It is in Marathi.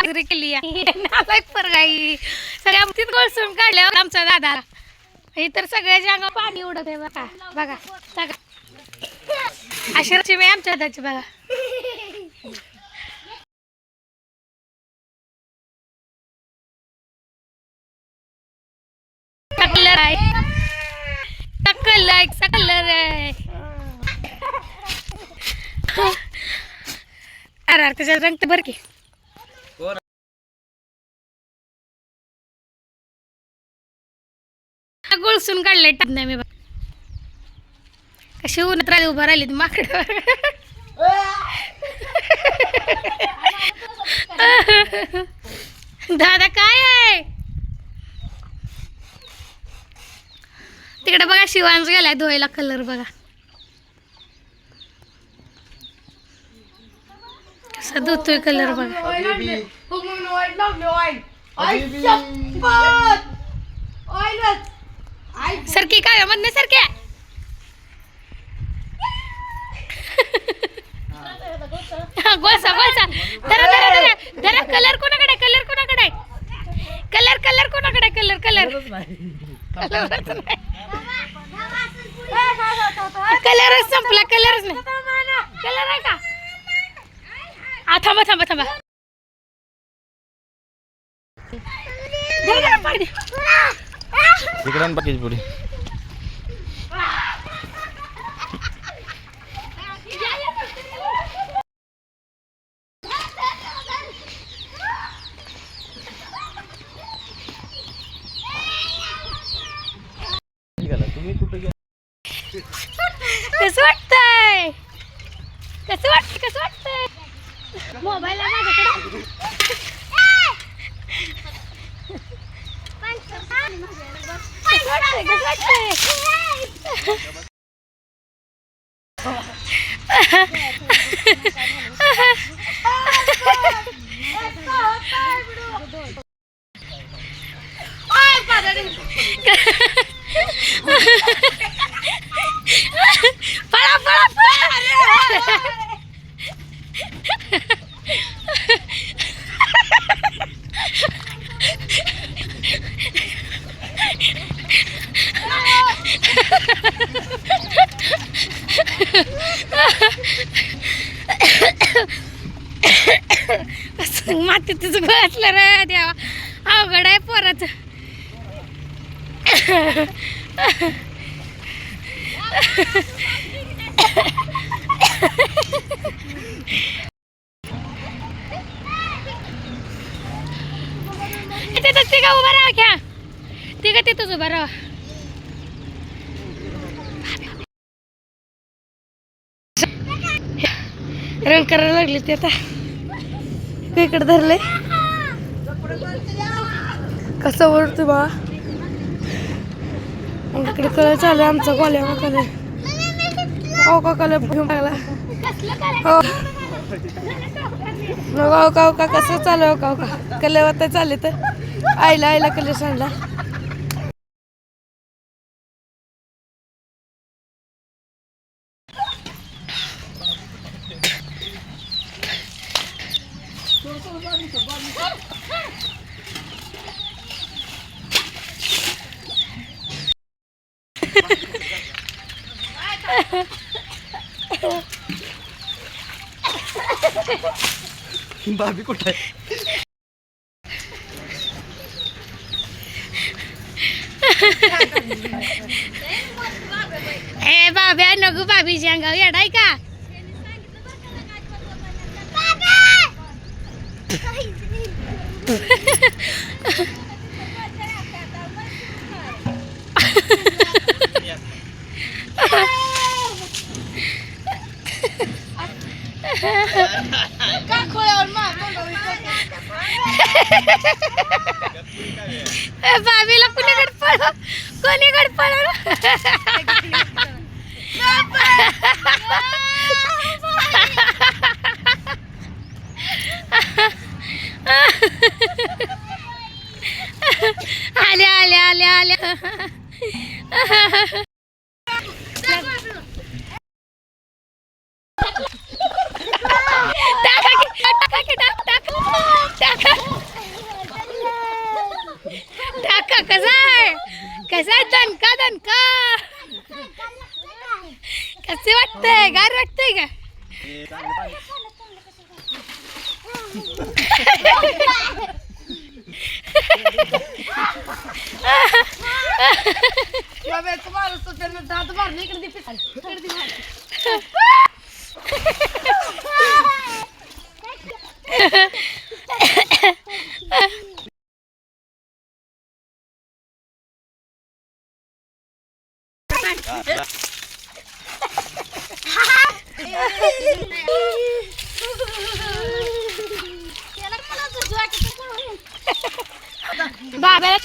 साजरी केली आहे. नालायक परगाई. सगळ्या तीत गोळसून काढल्यावर आमचा दादा. हे तर सगळ्याच्या अंगावर पाणी उडत आहे बघा. बघा. सगळं अशी मी आमच्या दादाची बघा. कलर आहे. कलर कलर आहे. अरे त्याच्यात रंग तर बरं गोळसून काढलंय टाक नाही मी बघ. कशी उन्हात राहिली उभा राहिली माकड. दादा काय आहे? तिकडे बघा शिवांश गेलाय धुवायला कलर बघा. कसा धुतोय कलर बघा. सरकी काय म्हणणे सरके गोसा गोसा. धरा धरा धरा. धरा कलर कोणाकडे कलर कोणाकडे कलर कलर कोणाकडे कलर कलर कलरच संपला कलरच नाही. कलर आहे का? हा थांबा थांबा थांबा. धरा, धरा, पाणी. तिकडं बाकीची पुढे तुम्ही कुठे गेला कसं वाटतंय कसं वाटतं कसं वाटतंय मोबाईल आहे माझ्याकडे Ha ha ha! मातीतच बसलं रे देवा. अवघड आहे परत तिथंच तिघा उभा राहा घ्या. तिघं तिथंच उभा राहा. रंग करायला लागले ते आता. इकडे धरले? कसं बोलतो बा इकडे कलर चालू आहे आमचा गोल्या कलर हो का कलर घेऊन टाकला हो. हो का हो का कसं चालू हो का कलर आता चालले तर. आईला आईला कलर सांडला भाभी कुठे आहे ए बाब्या नको बाबी अंगाव येडाय का ए, बाबीला कुणीकडे पळ कोणीकडे पळ कसा आहे कसा आहे दणका दणका. कसे वाटतंय? गार वाटतंय का? बाब्याला